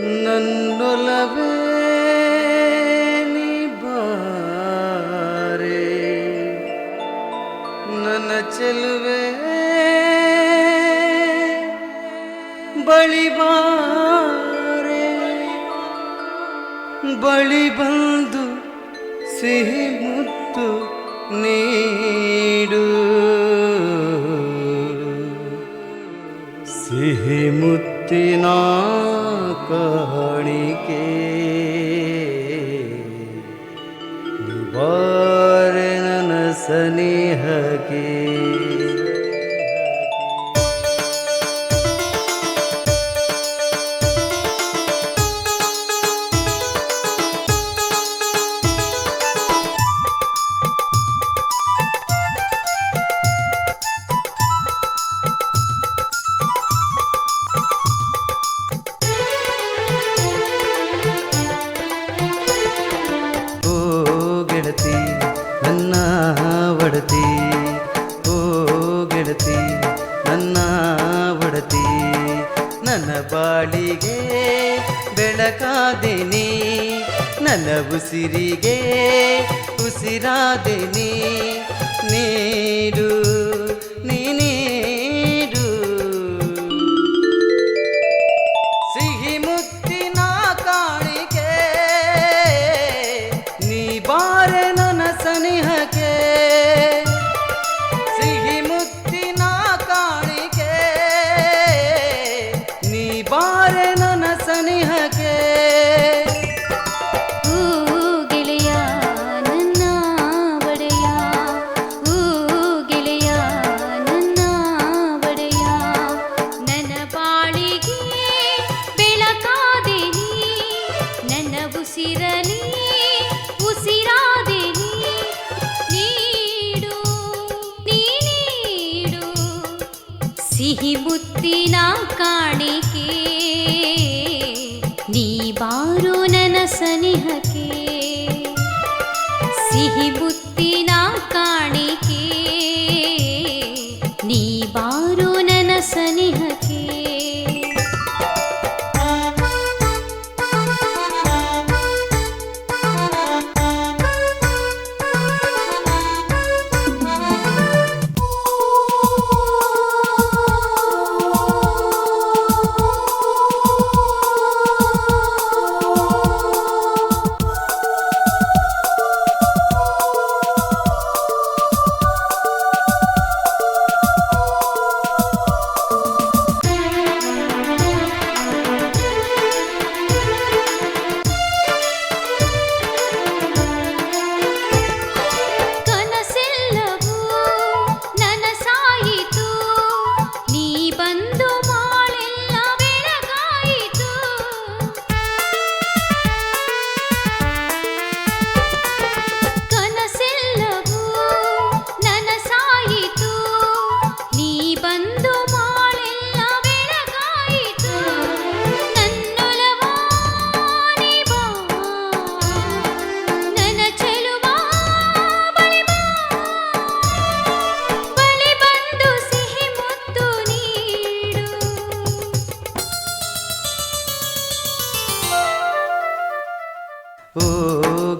ನನ್ನೊಲವೇ ಬಾರೆ ನನ್ನ ಚೆಲುವೆ ಬಳಿ ಬಾರೆ. ಬಳಿ ಬಂದು ಸಿಹಿ ಮುತ್ತು ನೀಡು. ಸಿಹಿ ಕಾಣಿಕೆ. ನಿವಾರಣನ ಸನೇಹಕ್ಕೆ. ಬೆಳಕಾದಿನಿ ನನ್ನ ಉಸಿರಿಗೆ ಉಸಿರಾದಿನಿ. ನೀರು ನೀನೇ ಸಿಹಿ ಬುತ್ತಿನ ಕಾಣಿಕೆ ನೀ ಬಾರು ನನ್ನ ಸನಿಹಕ್ಕೆ ಸಿಹಿ ಬುತ್ತಿನ ಕಾಣಿಕೆ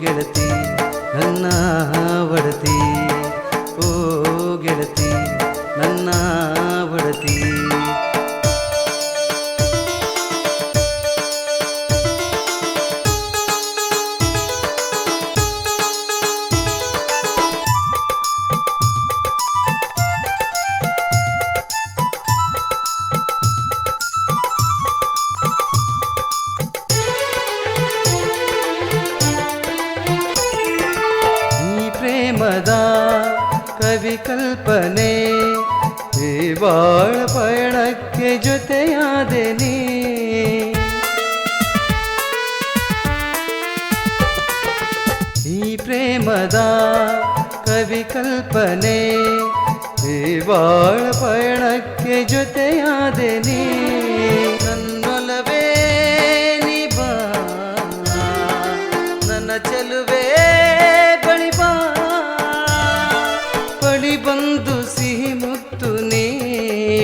ಗೆಳತಿ ವಿಕಲ್ಪನೆ ಬಾಳ ಪಯಣಕ್ಕೆ ಜೊತೆಯಾದೆ ನೀ ಈ ಪ್ರೇಮದ ಕವಿಕಲ್ಪನೆ ಬಾಳ ಪಯಣಕ್ಕೆ ಜೊತೆಯಾದೆ ನೀ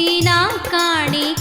ಸಿಹಿ ಮುತ್ತಿನ